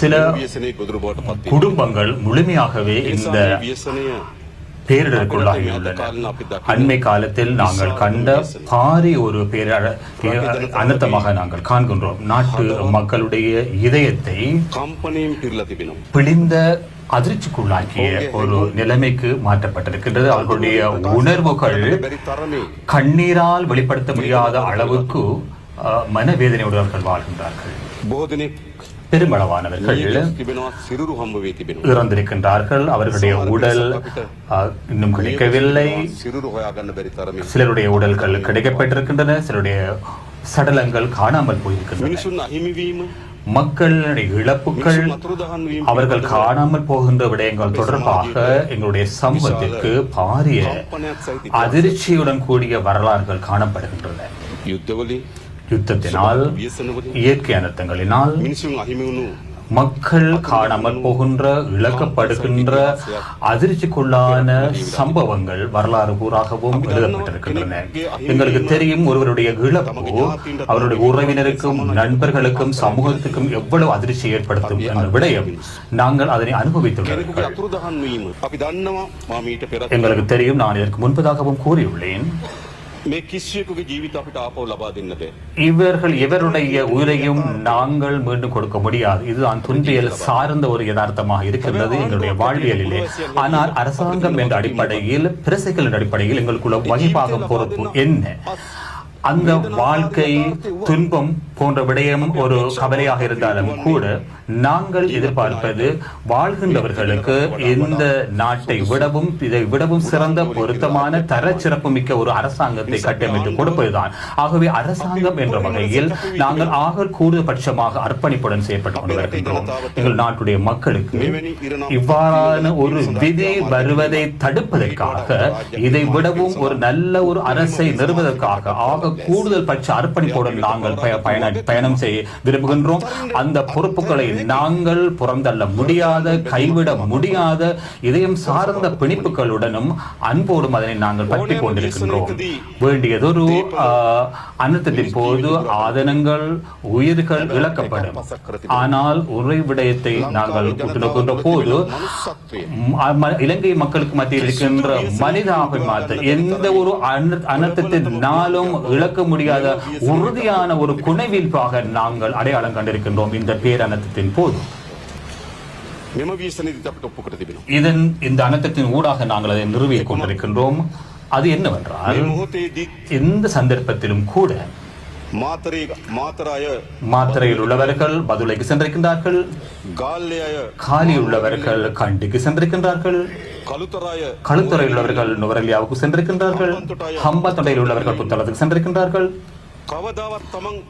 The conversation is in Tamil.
சில குடும்பங்கள் முழுமையாகவே இந்த பேரிடருக்குள்ளாகியுள்ளன அண்மை காலத்தில் நாங்கள் கண்ட பாரி ஒரு பேர அனர்த்தமாக நாங்கள் காண்கின்றோம். நாட்டு மக்களுடைய இதயத்தை பிழிந்த அதிர்ச்சிக்குள்ளாக்கிய ஒரு நிலைமைக்கு மாற்றப்பட்டிருக்கின்றது. அவர்களுடைய உணர்வுகள் கண்ணீரால் வெளிப்படுத்த முடியாத அளவுக்கு மனவேதனையுடன் வாழ்கின்றார்கள். போதனை. பெருமளவானவர்கள் இறந்திருக்கின்றார்கள். அவர்களுடைய உடல் இன்னும் கிடைக்கவில்லை. சிலருடைய உடல்கள் கிடைக்கப்பட்டிருக்கின்றன. சிலருடைய சடலங்கள் காணாமல் போயிருக்கின்றன. மக்களுடைய இழப்புகள் அவர்கள் காணாமல் போகின்ற விடயங்கள் தொடர்பாக எங்களுடைய சமூகத்திற்கு பாரிய அதிர்ச்சியுடன் கூடிய வரலாறுகள் காணப்படுகின்றன. யுத்தத்தினால் இயற்கை அனர்த்தங்களினால் மக்கள் காணாமல் போகின்ற இழக்கப்படுகின்ற அதிர்ச்சிக்குள்ளான சம்பவங்கள் வரலாறு கூறாகவும் எழுதப்பட்டிருக்கின்றன. எங்களுக்கு தெரியும் ஒருவருடைய இழப்பு அவருடைய உறவினருக்கும் நண்பர்களுக்கும் சமூகத்துக்கும் எவ்வளவு அதிர்ச்சி ஏற்படுத்தும் என்ற விடயம் நாங்கள் அதனை அனுபவித்துள்ளோம் எங்களுக்கு தெரியும் நான் இதற்கு முன்பதாகவும் கூறியுள்ளேன் මේ කිසියෙකුගේ ජීවිත අපිට ආපහු ලබා දෙන්න බෑ. இவர்கள் இவருடைய உயிரையும் நாங்கள் மீண்டும் கொடுக்க முடியாது இதுதான் துன்பியல் சார்ந்த ஒரு யதார்த்தமாக இருக்கின்றது எங்களுடைய வாழ்வியலிலே ஆனால் அரசாங்கம் என்ற அடிப்படையில் பிரசைகள் என்ற அடிப்படையில் எங்களுக்குள்ள வகிப்பாகும் பொறுப்பு என்ன அந்த வாழ்க்கை துன்பம் போன்ற விடயம் ஒரு கவலையாக இருந்தாலும் கூட நாங்கள் எதிர்பார்ப்பது வாழ்கின்றவர்களுக்கு இந்த நாட்டை விடவும் இதை விடவும் சிறந்த பொருத்தமான தர சிறப்புமிக்க ஒரு அரசாங்கத்தை கட்டமைத்து கொடுப்பதுதான். ஆகவே அரசாங்கம் என்ற வகையில் நாங்கள் ஆக கூடுதபட்சமாக அர்ப்பணிப்புடன் செயற்பட்டுக் கொண்டு வருகின்றோம் எங்கள் நாட்டுடைய மக்களுக்கு இவ்வாறான ஒரு விதி வருவதை தடுப்பதற்காக இதை விடவும் ஒரு நல்ல ஒரு அரசை நிறுவதற்காக ஆக கூடுதல் பட்ச அர்ப்பணிப்புடன் நாங்கள் பய- பயண பயணம் செய்ய விரும்புகின்றோம். அந்த பொறுப்புகளை நாங்கள் புறந்தள்ள முடியாத கைவிட முடியாத இதயம் சார்ந்த பிணிப்புகளுடனும் அன்போடும் அதனை நாங்கள் பற்றி கொண்டிருக்கின்றோம். வேண்டியதொரு அனர்த்தத்தின் போது ஆதனங்கள் உயிர்கள் இழக்கப்படும். ஆனால் ஒரே விடயத்தை நாங்கள் உற்று நோக்கின்ற போது இலங்கை மக்களுக்கு மத்தியில் இருக்கின்ற மனிதாபிமானத்தை எந்த ஒரு அன- அனர்த்தத்தினாலும் இழக்க முடியாத உறுதியான ஒரு குனைவில்பாக நாங்கள் அடையாளம் கண்டிருக்கின்றோம் இந்த பேரணத்தின் போது. இதன் இந்த அனர்த்தத்தின் ஊடாக நாங்கள் அதை நிறுவிக் கொண்டிருக்கின்றோம். அது என்னவென்றால் எந்த சந்தர்ப்பத்திலும் கூட மாத்திரையில் உள்ளவர்கள் பதுலைக்கு சென்றிருக்கின்றார்கள். காலியில் உள்ளவர்கள் கண்டிக்கு சென்றிருக்கின்றார்கள். களுத்துறையில் உள்ளவர்கள் நுவரெலியாவுக்கு சென்றிருக்கின்றார்கள். ஹம்பத்தொண்டையில் உள்ளவர்கள் புத்தளத்துக்கு சென்றிருக்கின்றார்கள்.